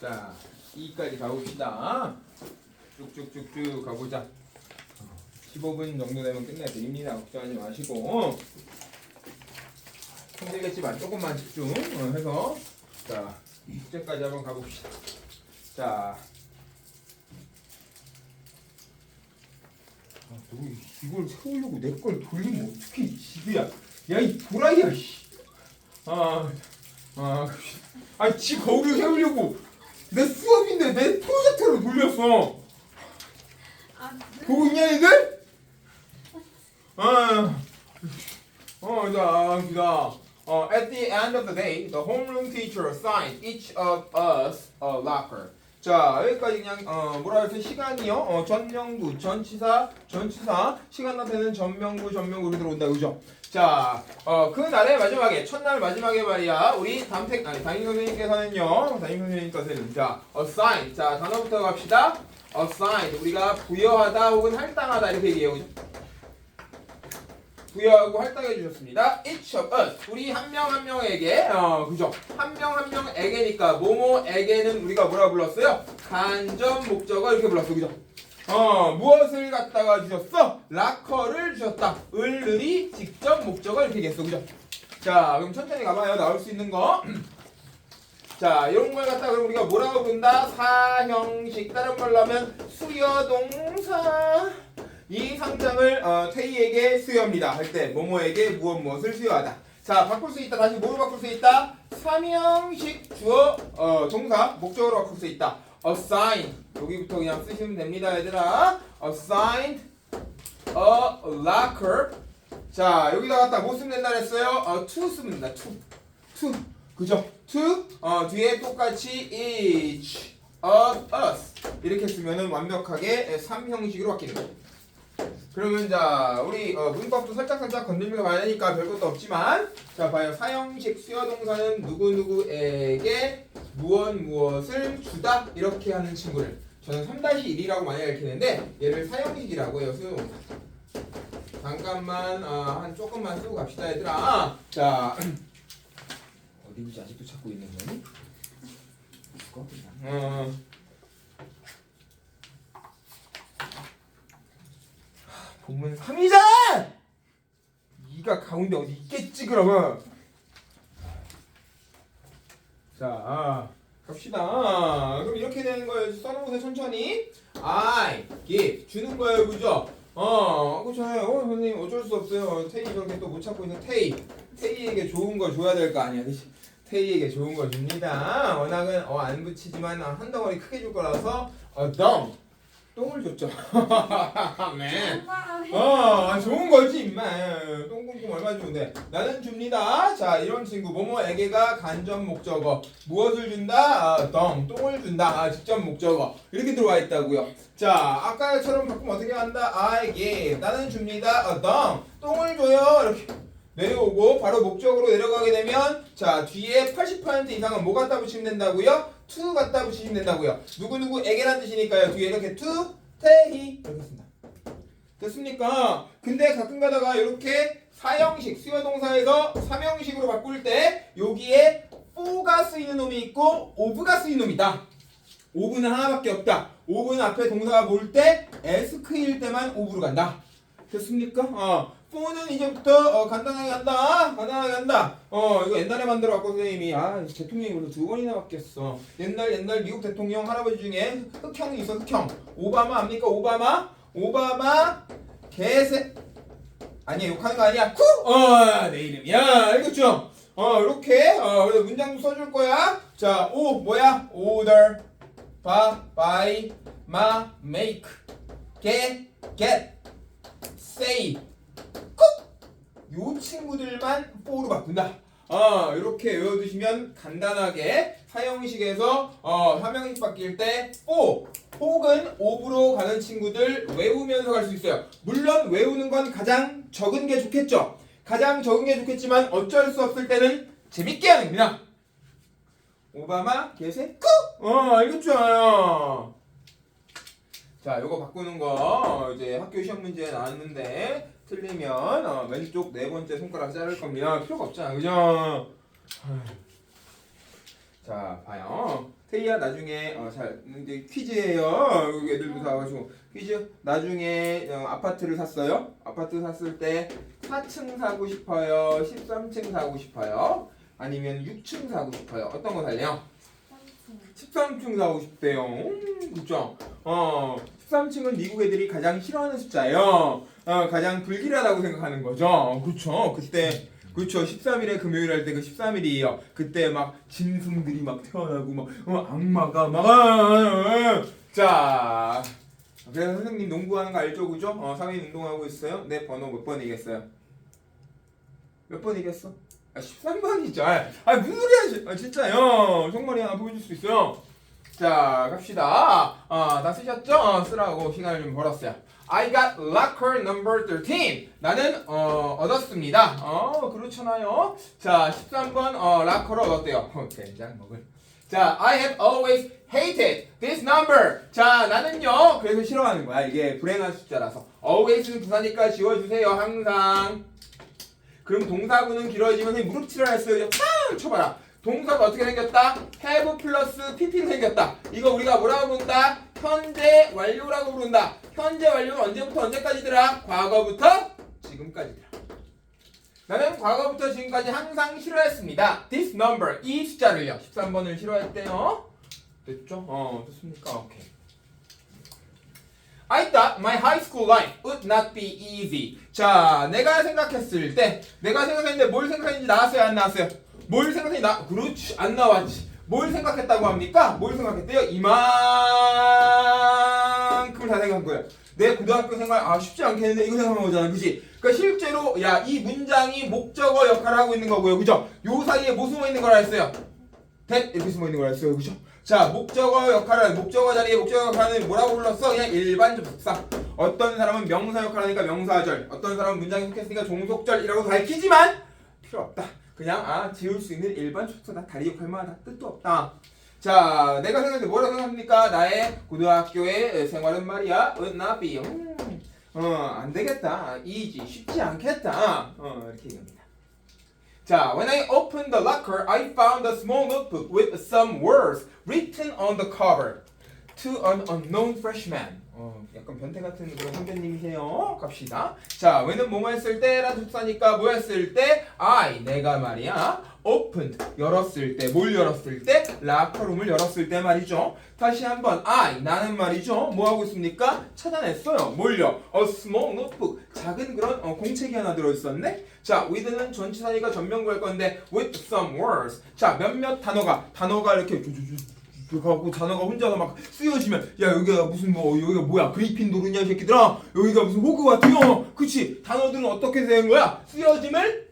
자, 2까지 가봅시다. 쭉쭉쭉쭉 가보자. 15분 정도 되면 끝내드립니다. 걱정하지 마시고. 힘들겠지만 조금만 집중 어, 해서 자, 숙제까지 한번 가봅시다. 자. 아, 너 이걸 세우려고 내 걸 돌리면 어떻게 지구야? 야 이 도라이야 씨. 아, 아, 아, 지 거울을 세우려고 내 수업인데 내 프로젝트로 돌렸어. 아, 보고 있냐 이들? 아, 어, 자, 기다. 어, at the end of the day, the homeroom teacher assigned each of us a locker. 자, 여기까지 그냥 어, 뭐라 할때 시간이요? 어, 전명구, 전치사, 전치사, 시간 앞에는 전명구, 전명구로 들어온다, 그죠? 자, 어, 그 날의 마지막에 첫날 마지막에 말이야, 우리 담택 아니 담임 선생님께서는요, 담임 선생님께서는 자, assign, 자 단어부터 갑시다. assign 우리가 부여하다 혹은 할당하다 이렇게 얘기해요? 부여하고 할당해 주셨습니다. Each of us 우리 한 명 한 명에게 어 그죠? 한 명 한 명에게니까 모모에게는 우리가 뭐라 불렀어요? 간접 목적어 이렇게 불렀어, 그죠? 어 무엇을 갖다가 주셨어? 라커를 주셨다. 을을이 직접 목적어 이렇게 얘기했어, 그죠? 자 그럼 천천히 가봐요. 나올 수 있는 거. 자, 이런 걸 갖다 그럼 우리가 뭐라고 부른다? 사형식. 다른 말로 하면 수여동사. 이 상장을 어, 태희에게 수여합니다. 할때 뭐뭐에게 무엇 무엇을 수여하다. 자, 바꿀 수 있다. 다시 뭐로 바꿀 수 있다? 삼형식 주어 어, 동사 목적으로 바꿀 수 있다. assign 여기부터 그냥 쓰시면 됩니다, 얘들아. assigned a locker. 자, 여기다 갖다 뭐 쓰면 된다 그랬어요? 어, to 쓰면 된다. to. to. 그죠? to 어, 뒤에 똑같이 each of us 이렇게 쓰면은 완벽하게 3형식으로 바뀌는 거예요. 그러면 자 우리 어, 문법도 살짝 살짝 건들면서 봐야 되니까 별것도 없지만 자 봐요 사형식 수여 동사는 누구 누구에게 무엇 무엇을 주다 이렇게 하는 친구를 저는 3-1이라고 많이 가르치는데 얘를 사형식이라고 해요 수요 동사. 잠깐만 어, 한 조금만 쓰고 갑시다 얘들아. 자 어디 있지 아직도 찾고 있는 거니? 어. 본문 3이잖아! 네가 가운데 어디 있겠지 그러면? 자 아, 갑시다. 그럼 이렇게 되는 거예요. 써놓으세요 천천히. I give. 주는 거예요 그죠? 어 그렇잖아요 어, 선생님 어쩔 수 없어요. 태희 저렇게 또 못 찾고 있는 태희 태희에게 좋은 거 줘야 될 거 아니야 그치? 태희에게 좋은 거 줍니다. 워낙은 어, 안 붙이지만 한 덩어리 크게 줄 거라서 어, 덩 똥을 줬죠 네. 엄마가 왜? 어, 좋은 거지, 임마. 똥공공 얼마 좋은데. 나는 줍니다. 자, 이런 친구. 뭐뭐에게가 간접 목적어. 무엇을 준다? 아, 덩. 똥을 준다. 아, 직접 목적어. 이렇게 들어와 있다고요. 자, 아까처럼 바꾸면 어떻게 한다? I give. 나는 줍니다. 아, 덩. 똥을 줘요. 이렇게. 내려오고 바로 목적으로 내려가게 되면 자 뒤에 80% 이상은 뭐 갖다 붙이면 된다고요? to 갖다 붙이시면 된다고요. 누구누구에게란 뜻이니까요. 뒤에 이렇게 to, 태희 이렇게 씁니다. 됐습니까? 근데 가끔 가다가 이렇게 사형식 수요동사에서 삼형식으로 바꿀 때 여기에 for가 쓰이는 놈이 있고 of가 쓰이는 놈이다. of는 하나밖에 없다. of는 앞에 동사가 뭘때 ask일 때만 of로 간다. 됐습니까? 어. For는 이제부터 어, 간단하게 한다. 간단하게 한다. 어, 이거 옛날에 만들어 왔고 선생님이 아, 대통령이 오늘 두 번이나 바뀌었어. 옛날 옛날 미국 대통령 할아버지 중에 흑형이 있어. 흑형. 오바마 압니까? 오바마? 오바마 개새 아니야 욕하는 거 아니야 쿠? 어내 이름이야 알겠죠? 어 이렇게 어 그래서 문장도 써줄 거야 자 오 뭐야 order 바 buy 마 make get get say 요 친구들만 for로 바꾼다. 어, 이렇게 외워두시면 간단하게 사형식에서 어, 사명식 바뀔 때 for 혹은 of로 가는 친구들 외우면서 갈 수 있어요. 물론 외우는 건 가장 적은 게 좋겠죠. 가장 적은 게 좋겠지만 어쩔 수 없을 때는 재밌게 하는 겁니다. 오바마 개새 꾸! 어, 알겠죠? 자, 요거 바꾸는 거 어, 이제 학교 시험 문제에 나왔는데 틀리면 어, 왼쪽 네 번째 손가락 자를 겁니다. 필요가 없잖아, 그죠? 자, 봐요. 태희야 나중에 어, 잘 이제 퀴즈예요. 여기 애들도 다 와가지고 퀴즈. 나중에 어, 아파트를 샀어요. 아파트 샀을 때 4층 사고 싶어요. 13층 사고 싶어요. 아니면 6층 사고 싶어요. 어떤 거 살래요? 13층 사고 싶대요. 음, 그죠? 어, 13층은 미국 애들이 가장 싫어하는 숫자예요. 어, 가장 불길하다고 생각하는 거죠. 그렇죠. 그때 그렇죠. 13일에 금요일 할 때 그 13일이에요. 그때 막 짐승들이 막 태어나고 막 어, 악마가 막 아. 자. 그래서 선생님 농구하는 거 알죠? 그죠? 어, 사회인 운동하고 있어요. 내 번호 몇 번 이겼어요? 몇 번 이겼어? 아, 13번이죠. 아, 무슨 소리야? 아, 진짜요. 정말이 하나 보여줄 수 있어요. 자, 갑시다. 아, 다 쓰셨죠? 어, 쓰라고 시간을 좀 벌었어요. I got locker number 13. 나는 어, 얻었습니다. 어, 그렇잖아요. 자, 13번 어, 락커를 얻었대요. 어, 된장 먹을. 자, I have always hated this number. 자, 나는요. 그래서 싫어하는 거야. 이게 불행한 숫자라서. always는 부사니까 지워주세요. 항상. 그럼 동사구는 길어지면 무릎치를 했어요. 팡 쳐봐라. 동사가 어떻게 생겼다? have 플러스 pp로 생겼다. 이거 우리가 뭐라고 부른다? 현재 완료라고 부른다. 현재 완료는 언제부터 언제까지더라? 과거부터 지금까지더라. 나는 과거부터 지금까지 항상 싫어했습니다. This number, 이 숫자를요. 13번을 싫어했대요. 됐죠? 어, 됐습니까? 오케이. I thought my high school life would not be easy. 자, 내가 생각했을 때, 내가 생각했는데 뭘 생각했는지 나왔어요, 안 나왔어요? 뭘 생각했는지 나, 그렇지, 안 나왔지. 뭘 생각했다고 합니까? 뭘 생각했대요? 이만큼을 다 생각한 거예요. 내 고등학교 생활 아 쉽지 않겠는데 이거 생각한 거잖아, 그지? 그러니까 실제로 야 이 문장이 목적어 역할을 하고 있는 거고요, 그죠? 요 사이에 뭐 숨어 있는 거라 했어요? that 이렇게 숨어 있는 거라 했어요, 그죠? 자, 목적어 역할을 목적어 자리에 목적어 역할은 뭐라고 불렀어? 그냥 일반 접속사. 어떤 사람은 명사 역할을 하니까 명사절, 어떤 사람은 문장에 속했으니까 종속절이라고 밝히지만 필요 없다. 그냥 아 지울 수 있는 일반 접속사다. 다리 역할만 하다. 뜻도 없다. 자, 내가 생각할 때 뭐라고 생각합니까? 나의 고등학교의 생활은 말이야. 은나비. 음, 어, 안 되겠다. 이지 쉽지 않겠다. 어, 이렇게 얘기합니다. 자, when I opened the locker, I found a small notebook with some words written on the cover. To an unknown freshman. 어, 약간 변태 같은 그런 선배님이세요. 갑시다. 자, when은 뭐뭐 했을 때라는 접사니까 뭐 했을 때? I, 내가 말이야. opened, 열었을 때. 뭘 열었을 때? 라커룸을 열었을 때 말이죠. 다시 한번 I, 나는 말이죠. 뭐 하고 있습니까? 찾아냈어요. 뭘요? A small notebook. 작은 그런 어, 공책이 하나 들어 있었네. 자, with는 전치사니까 전명구할 건데 with some words. 자, 몇몇 단어가 단어가 이렇게 쭈쭈쭈 갖고 단어가 혼자서 막 쓰여지면 야 여기가 무슨 뭐 여기가 뭐야? 그리핀도르냐 이 새끼들아? 여기가 무슨 호그와트요 그치? 단어들은 어떻게 되는 거야? 쓰여짐을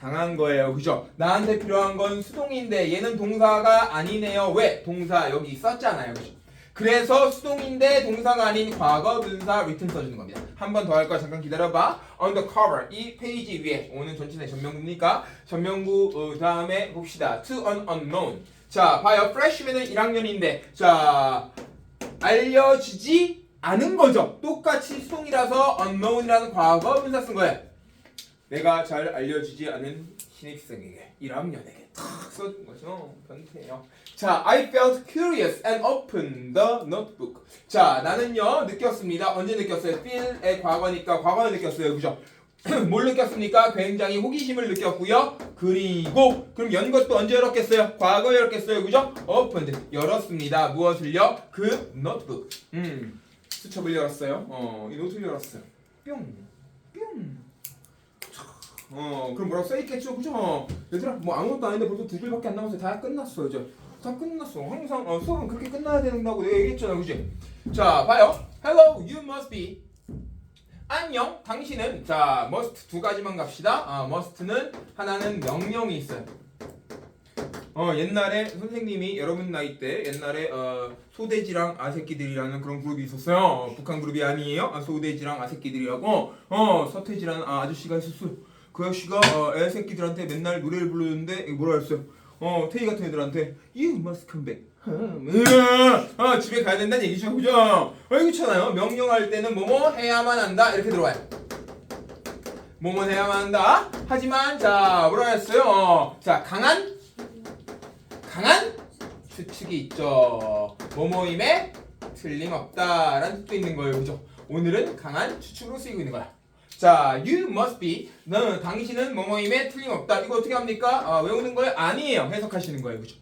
당한 거예요. 그죠? 나한테 필요한 건 수동인데 얘는 동사가 아니네요. 왜? 동사 여기 썼잖아요. 그죠? 그래서 수동인데 동사가 아닌 과거 분사 written 써주는 겁니다. 한 번 더 할 거야. 잠깐 기다려봐. On the cover. 이 페이지 위에. 오늘 전치사 전명구니까? 전명구 어, 다음에 봅시다. To an unknown 자, 봐요. freshman은 1학년인데, 자, 알려지지 않은 거죠. 똑같이 수동이라서 unknown이라는 과거 분사 쓴 거예요. 내가 잘 알려지지 않은 신입생에게, 1학년에게 탁 써준 거죠. 변태예요. 자, I felt curious and opened the notebook. 자, 나는요, 느꼈습니다. 언제 느꼈어요? feel의 과거니까 과거에 느꼈어요. 그죠? 뭘 느꼈습니까? 굉장히 호기심을 느꼈고요. 그리고 그럼 연 것도 언제 열었겠어요? 과거에 열었겠어요. 그죠? opened 열었습니다. 무엇을요? 그 노트북. 음. 수첩을 열었어요. 어, 이 노트를 열었어요. 뿅. 뿅. 어, 그럼 뭐라고 써 있겠죠? 그죠? 어, 얘들아, 뭐 아무것도 아닌데 벌써 두 줄밖에 안 남았어요. 다 끝났어요, 이제. 다 끝났어. 항상 어, 수업은 그렇게 끝나야 된다고 내가 얘기했잖아, 그지? 자, 봐요. Hello, you must be 안녕, 당신은 자 must 두 가지만 갑시다. 아, must는 하나는 명령이 있어요. 어 옛날에 선생님이 여러분 나이 때 옛날에 어, 소돼지랑 아새끼들이라는 그런 그룹이 있었어요. 어, 북한 그룹이 아니에요. 아, 소돼지랑 아새끼들이라고 어 서태지라는 아, 아저씨가 있었어요. 그 아저씨가 어, 애새끼들한테 맨날 노래를 부르는데 뭐라 했어요? 어 태희 같은 애들한테 You must come back. 아 집에 가야 된다는 얘기죠, 그죠? 어, 이거잖아요. 명령할 때는 뭐뭐 해야만 한다 이렇게 들어와요. 뭐뭐 해야만 한다. 하지만 자 뭐라 했어요? 어, 자 강한 강한 추측이 있죠. 뭐뭐임에 틀림없다라는 뜻도 있는 거예요. 그죠? 오늘은 강한 추측으로 쓰이고 있는 거야. 자, you must be. 너 당신은 뭐뭐임에 틀림없다. 이거 어떻게 합니까? 아, 외우는 거예요? 아니에요. 해석하시는 거예요. 그죠?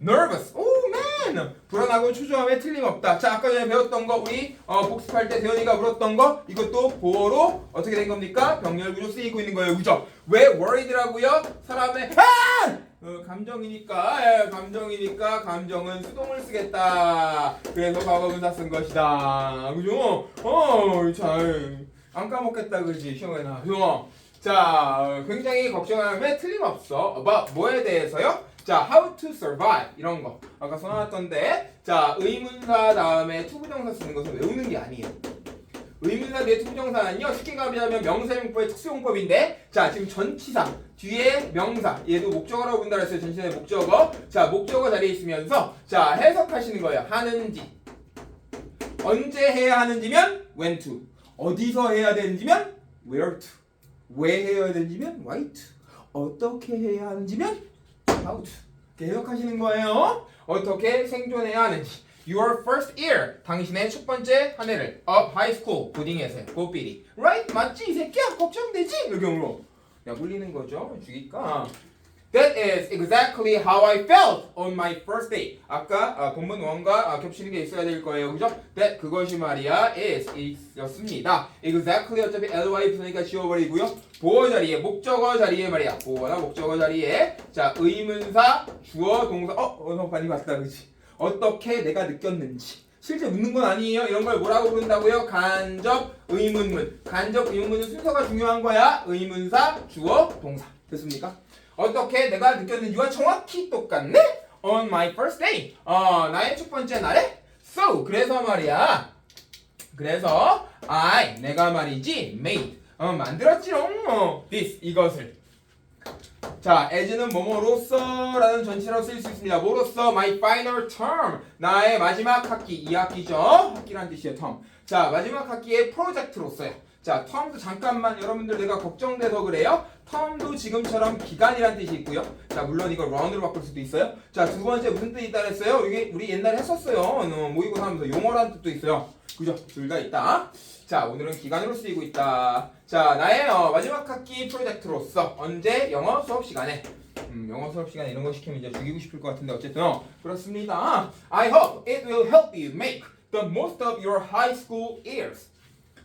nervous. 오, man. 불안하고 초조함에 틀림없다. 자, 아까 전에 배웠던 거 우리 어, 복습할 때 대현이가 물었던 거 이것도 보어로 어떻게 된 겁니까? 병렬 구조 쓰이고 있는 거예요. 그죠? 왜 worried라고요? 사람의 아! 어, 감정이니까 예, 감정이니까 감정은 수동을 쓰겠다. 그래서 과거분사 쓴 것이다. 그죠? 어, 잘. 안 까먹겠다 그지? 시험에나 그죠? 자 어, 굉장히 걱정하면 틀림없어. about 뭐에 대해서요? 자 how to survive. 이런 거. 아까 써놨던데. 자 의문사 다음에 투부정사 쓰는 것은 외우는 게 아니에요. 의문사 뒤에 투부정사는요 쉽게 가자면 명사용법의 특수용법인데 자 지금 전치사 뒤에 명사. 얘도 목적어라고 본다 그랬어요 전치사의 목적어. 자 목적어 자리에 있으면서 자 해석하시는 거예요. 하는지. 언제 해야 하는지면 when to 어디서 해야 되는지면 where to. 왜 해야 되는지면 why to. 어떻게 해야 하는지면 how to. 해석하시는 거예요? 어떻게 생존해야 하는지. Your first year 당신의 첫 번째 한 해를 of high school 보딩에서의 고삐리 right? 맞지? 이 새끼야? 걱정되지? 물어. 야 물리는 거죠. 주기가 That is exactly how I felt on my first day. 아까 아, 본문 원과 아, 겹치는 게 있어야 될 거예요, 그죠? That 그것이 말이야 is is였습니다. Exactly 어차피 ly 붙으니까 지워버리고요. 보어 자리에 목적어 자리에 말이야. 보어나 목적어 자리에 자 의문사 주어 동사 어 언어 많이 봤다, 그지? 어떻게 내가 느꼈는지. 실제 묻는 건 아니에요. 이런 걸 뭐라고 부른다고요? 간접 의문문. 간접 의문문은 순서가 중요한 거야. 의문사, 주어, 동사. 됐습니까? 어떻게 내가 느꼈는지와 정확히 똑같네? On my first day. 어, 나의 첫 번째 날에? So, 그래서 말이야. 그래서 I, 내가 말이지, made. 어, 만들었지롱. 어, this, 이것을. 자, as는 뭐뭐로서라는 전치라고 쓸수 있습니다. 뭐로서? My final term. 나의 마지막 학기, 이 학기죠. 학기란 뜻이에요, term. 자, 마지막 학기의 프로젝트로서요. 자, 텀도 잠깐만 여러분들 내가 걱정돼서 그래요. 텀도 지금처럼 기간이란 뜻이 있고요. 자, 물론 이걸 run으로 바꿀 수도 있어요. 자, 두 번째 무슨 뜻이 있다 그랬어요? 이게 우리 옛날에 했었어요. 어, 모의고사 하면서 용어란 뜻도 있어요. 그죠? 둘 다 있다. 자, 오늘은 기간으로 쓰이고 있다. 자, 나의 어, 마지막 학기 프로젝트로서 언제 영어 수업 시간에 음, 영어 수업 시간에 이런 거 시키면 이제 죽이고 싶을 것 같은데 어쨌든 어, 그렇습니다. I hope it will help you make the most of your high school years.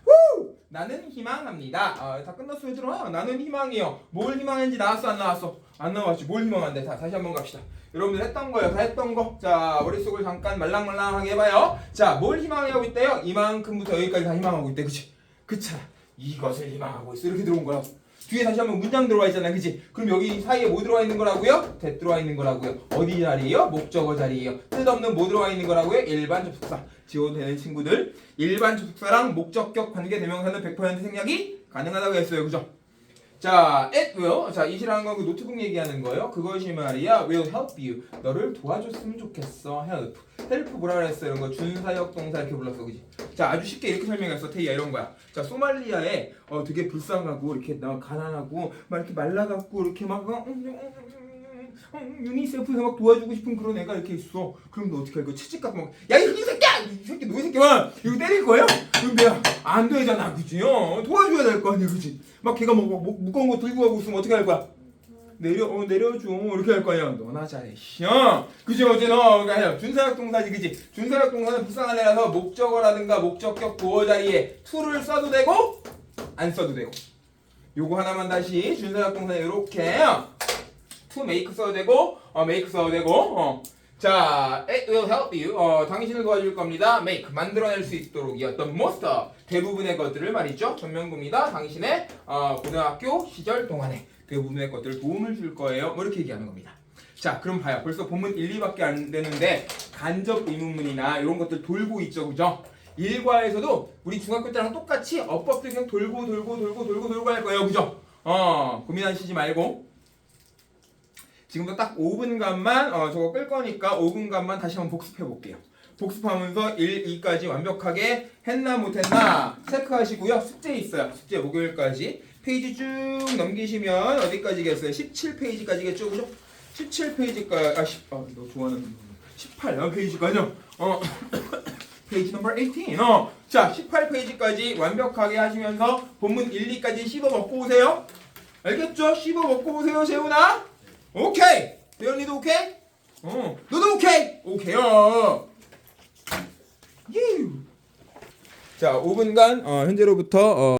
후! 나는 희망합니다. 아, 다 끝났어 얘들아. 나는 희망이요. 뭘 희망했는지 나왔어 안 나왔어? 안 나왔지. 뭘 희망한대? 자 다시 한번 갑시다. 여러분들 했던 거예요. 다 했던 거. 자 머릿속을 잠깐 말랑말랑하게 해봐요. 자뭘 희망하고 있대요? 이만큼부터 여기까지 다 희망하고 있대. 그치? 그차. 이것을 희망하고 있어. 이렇게 들어온 거라고. 뒤에 다시 한번 문장 들어와 있잖아. 그치? 그럼 여기 사이에 뭐 들어와 있는 거라고요? 대 들어와 있는 거라고요. 어디 자리예요? 목적어 자리예요. 뜻없는 뭐 들어와 있는 거라고요? 일반 접속사. 지워도 되는 친구들. 일반 접속사랑 목적격 관계 대명사는 100% 생략이 가능하다고 했어요. 그죠? 자, it will. 자, it이라는 건그 노트북 얘기하는 거예요. 그것이 말이야 will help you. 너를 도와줬으면 좋겠어. help. help 뭐라 그랬어? 이런 거 준사역 동사 이렇게 불렀어. 그지? 자, 아주 쉽게 이렇게 설명했어. 테이야 이런 거야. 자, 소말리아에 어 되게 불쌍하고 이렇게 나 가난하고 막 이렇게 말라갖고 이렇게 막 어, 음, 음, 음, 음, 유니세프에서 막 도와주고 싶은 그런 애가 이렇게 있어. 그럼 너 어떻게 할 거야? 채찍 갖고 막, 야, 이 새끼야! 이 새끼, 너이 새끼야! 이거 때릴 거야? 그럼 내가, 안 되잖아, 그지? 어, 도와줘야 될 거 아니야, 그지? 막 걔가 뭐, 뭐, 무거운 거 들고 가고 있으면 어떻게 할 거야? 내려, 어, 내려줘. 이렇게 할 거야. 너나 잘해, 씨. 어? 그지, 어제 너, 그러니까 준사역 동사지, 그지? 준사역 동사는 불쌍한 애라서 목적어라든가 목적격 보어 자리에 to를 써도 되고, 안 써도 되고. 요거 하나만 다시 준사역 동사 이렇게 to make 써도 되고 어 make 써도 되고 어. 자, it will help you. 어, 당신을 도와줄 겁니다. make 만들어낼 수 있도록이요. the most of 대부분의 것들을 말이죠. 전명구입니다. 당신의 어, 고등학교 시절 동안에 대부분의 것들 도움을 줄 거예요. 뭐 이렇게 얘기하는 겁니다. 자, 그럼 봐요. 벌써 본문 1, 2밖에 안 되는데 간접 의문문이나 이런 것들 돌고 있죠, 그죠? 일과에서도 우리 중학교 때랑 똑같이 어법들 그냥 돌고 돌고 돌고 돌고 돌고 할 거예요, 그죠? 어, 고민하시지 말고. 지금부터 딱 5분간만 어, 저거 끌 거니까 5분간만 다시 한번 복습해 볼게요. 복습하면서 1, 2까지 완벽하게 했나 못했나 체크하시고요. 숙제 있어요. 숙제 목요일까지. 페이지 쭉 넘기시면 어디까지겠어요? 17페이지까지겠죠? 그죠? 17페이지까지, 아, 10, 아, 너 좋아하는, 18페이지까지요? 어, 페이지 넘버 18. 어, 자, 18페이지까지 완벽하게 하시면서 본문 1, 2까지 씹어 먹고 오세요. 알겠죠? 씹어 먹고 오세요, 재훈아. 오케이. 대현이도 오케이? 어. 너도 오케이? 오케이요. 예. 자, 5분간 어, 현재로부터 어,